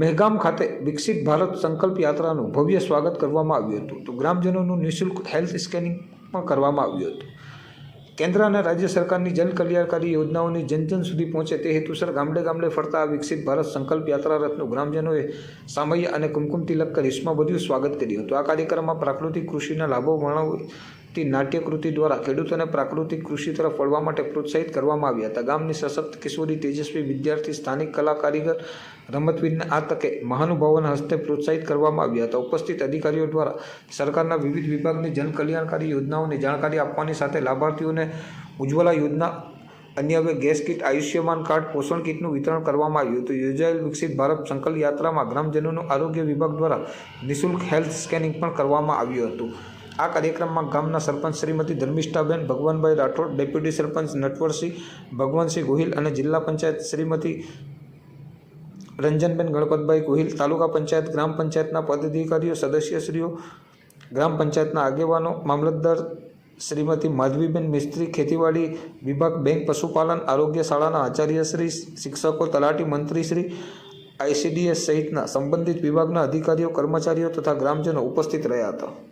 મહેગામ ખાતે વિકસિત ભારત સંકલ્પ યાત્રાનું ભવ્ય સ્વાગત કરવામાં આવ્યું હતું. તો ગ્રામજનોનું નિઃશુલ્ક હેલ્થ સ્કેનિંગ પણ કરવામાં આવ્યું હતું. કેન્દ્ર અને રાજ્ય સરકારની જન કલ્યાણકારી યોજનાઓની જન જન સુધી પહોંચે તે હેતુસર ગામડે ગામડે ફરતા આ વિકસિત ભારત સંકલ્પ યાત્રા રથનું ગ્રામજનોએ સામય અને કુમકુમ તિલક કરી બધું સ્વાગત કર્યું હતું. આ કાર્યક્રમમાં પ્રાકૃતિક કૃષિના લાભો વર્ણવતી નાટ્યકૃતિ દ્વારા ખેડૂતોને પ્રાકૃતિક કૃષિ તરફ વળવા માટે પ્રોત્સાહિત કરવામાં આવ્યા હતા. ગામની સશક્ત કિશોરી તેજસ્વી વિદ્યાર્થી સ્થાનિક કલા કારીગર રમતવીરને આ તકે મહાનુભાવોના હસ્તે પ્રોત્સાહિત કરવામાં આવ્યા હતા. ઉપસ્થિત અધિકારીઓ દ્વારા સરકારના વિવિધ વિભાગની જન કલ્યાણકારી યોજનાઓની જાણકારી આપવાની સાથે લાભાર્થીઓને ઉજ્જવલા યોજના અન્ય હવે ગેસ કીટ, આયુષ્યમાન કાર્ડ, પોષણ કીટનું વિતરણ કરવામાં આવ્યું હતું. યોજાયેલ વિકસિત ભારત સંકલ્પ યાત્રામાં ગ્રામજનોનું આરોગ્ય વિભાગ દ્વારા નિઃશુલ્ક હેલ્થ સ્કેનિંગ પણ કરવામાં આવ્યું હતું. આ કાર્યક્રમમાં ગામના સરપંચ શ્રીમતી ધર્મિષ્ઠાબેન, ભગવાનભાઈ રાઠોડ, ડેપ્યુટી સરપંચ નટવરસિંહ, ભગવાનસિંહ ગોહિલ અને જિલ્લા પંચાયત શ્રીમતી રંજનબેન ગણપતભાઈ ગોહિલ, તાલુકા પંચાયત, ગ્રામ પંચાયતના પદાધિકારીઓ, સદસ્યશ્રીઓ, ગ્રામ પંચાયતના આગેવાનો, મામલતદાર શ્રીમતી માધવીબેન મિસ્ત્રી, ખેતીવાડી વિભાગ, બેંક પશુપાલન, આરોગ્ય શાળાના આચાર્યશ્રી, શિક્ષકો, તલાટી મંત્રીશ્રી આઈસીડીએસ સહિતના સંબંધિત વિભાગના અધિકારીઓ, કર્મચારીઓ તથા ગ્રામજનો ઉપસ્થિત રહ્યા હતા.